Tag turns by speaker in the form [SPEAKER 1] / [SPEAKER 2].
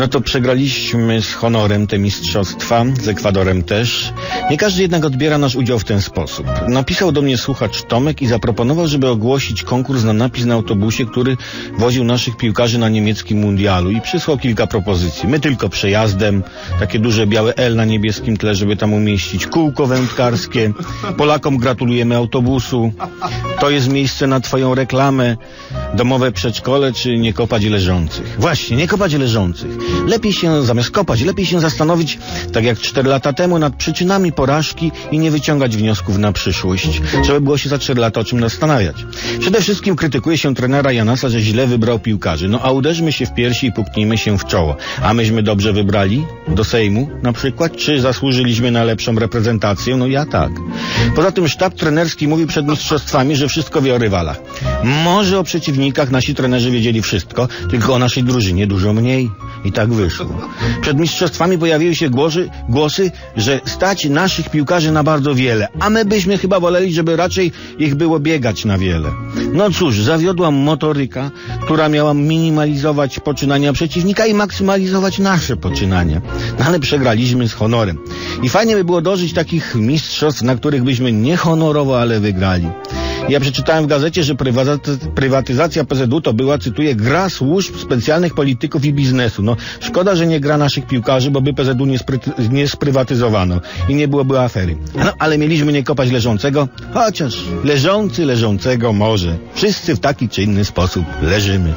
[SPEAKER 1] No to przegraliśmy z honorem te mistrzostwa, z Ekwadorem też. Nie każdy jednak odbiera nasz udział w ten sposób. Napisał do mnie słuchacz Tomek i zaproponował, żeby ogłosić konkurs na napis na autobusie, który woził naszych piłkarzy na niemieckim mundialu i przysłał kilka propozycji. My tylko przejazdem, takie duże białe L na niebieskim tle, żeby tam umieścić kółko wędkarskie. Polakom gratulujemy autobusu. To jest miejsce na twoją reklamę. Domowe przedszkole czy nie kopać leżących? Właśnie, nie kopać leżących. Lepiej się, zamiast kopać, lepiej się zastanowić, tak jak cztery lata temu, nad przyczynami porażki i nie wyciągać wniosków na przyszłość. Trzeba było się za cztery lata o czym zastanawiać. Przede wszystkim krytykuje się trenera Janasa, że źle wybrał piłkarzy. No a uderzmy się w piersi i puknijmy się w czoło. A myśmy dobrze wybrali? Do Sejmu na przykład? Czy zasłużyliśmy na lepszą reprezentację? No ja tak. Poza tym sztab trenerski mówi przed mistrzostwami, że wszystko wie o rywalach. Może o przeciwnikach nasi trenerzy wiedzieli wszystko, tylko o naszej drużynie dużo mniej. I tak wyszło. Przed mistrzostwami pojawiły się głosy, głosy, że stać naszych piłkarzy na bardzo wiele, a my byśmy chyba woleli, żeby raczej ich było biegać na wiele. No cóż, zawiodła motoryka, która miała minimalizować poczynania przeciwnika i maksymalizować nasze poczynania. No ale przegraliśmy z honorem. I fajnie by było dożyć takich mistrzostw, na których byśmy nie honorowo, ale wygrali. Ja przeczytałem w gazecie, że prywatyzacja PZU to była, cytuję, gra służb specjalnych polityków i biznesu. No, szkoda, że nie gra naszych piłkarzy, bo by PZU nie, spry- nie sprywatyzowano i nie byłoby afery. No, ale mieliśmy nie kopać leżącego, chociaż leżący leżącego może. Wszyscy w taki czy inny sposób leżymy.